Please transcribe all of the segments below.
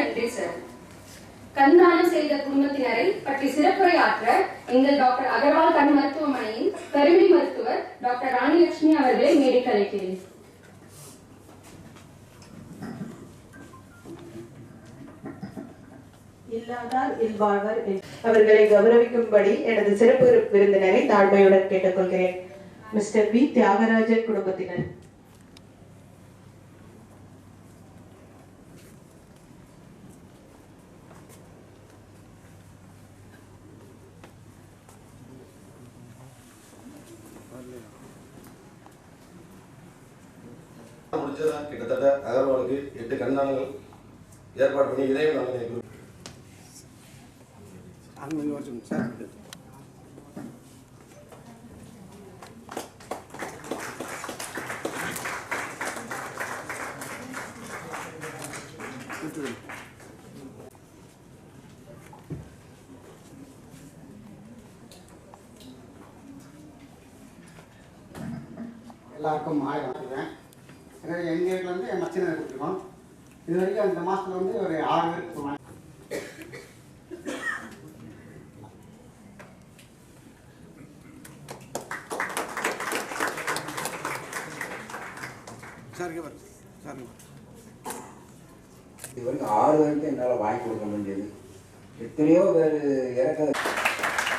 நன்றி சார் கண்தானம் செய்த குடும்பத்தினரை பற்றி சிறப்புரை ஆற்ற எங்கள் டாக்டர் அகர்வால் கண் மருத்துவமனையின் கருவிழி மருத்துவர் டாக்டர் ராணிலட்சுமி அவர்களை மேடைக்கு அழைக்கிறேன். இல்லாதார் இல்வாழ்வர் அவர்களை கௌரவிக்கும்படி எனது சிறப்பு விருந்தினரை தாழ்மையுடன் கேட்டுக்கொள்கிறேன். மிஸ்டர் வி தியாகராஜன் குடும்பத்தினர். முடிச்சதா கிட்டத்தட்ட அகர்வாலுக்கு எட்டு கண்தானங்கள் ஏற்பாடு பண்ணி இதையும் நாங்கள் அங்கே வர சார். எல்லாருக்கும் ஆயிரம் வச்சுருக்கேன் எனவே எங்கள் வீட்டில் என் மச்சினை கொடுத்துருக்கோம் இது வரைக்கும் இந்த மாதத்துல வந்து ஒரு ஆறு பேருக்கு இங்கே பாருங்க. இது வரைக்கும் ஆறு வரைக்கும் என்னால் வாங்கி கொடுக்க முடிஞ்சது. எத்தனையோ பேர் இறக்க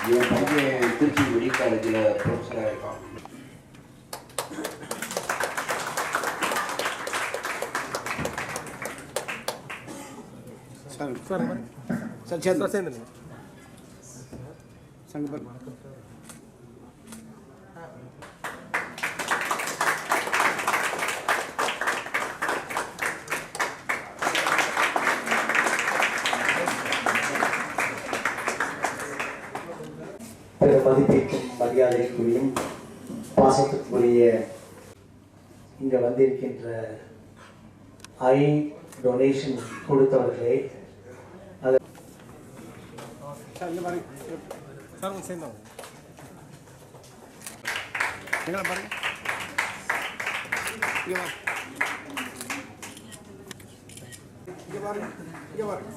இவன் பையன் திருச்சி மெடிக்கல் காலேஜில் ப்ரொஃபஸராக இருக்கான். சார் சேர்ந்து. சேர்ந்து மதிப்பிற்கும் மரியாதைக்குரியும் பாசத்துக்குரிய இங்கே வந்திருக்கின்ற ஐ டொனேஷன் கொடுத்தவர்களே சார் இங்கே பாருங்க சார் உங்களுக்கு சேர்ந்தோம் எங்களை பாருங்க பாருங்க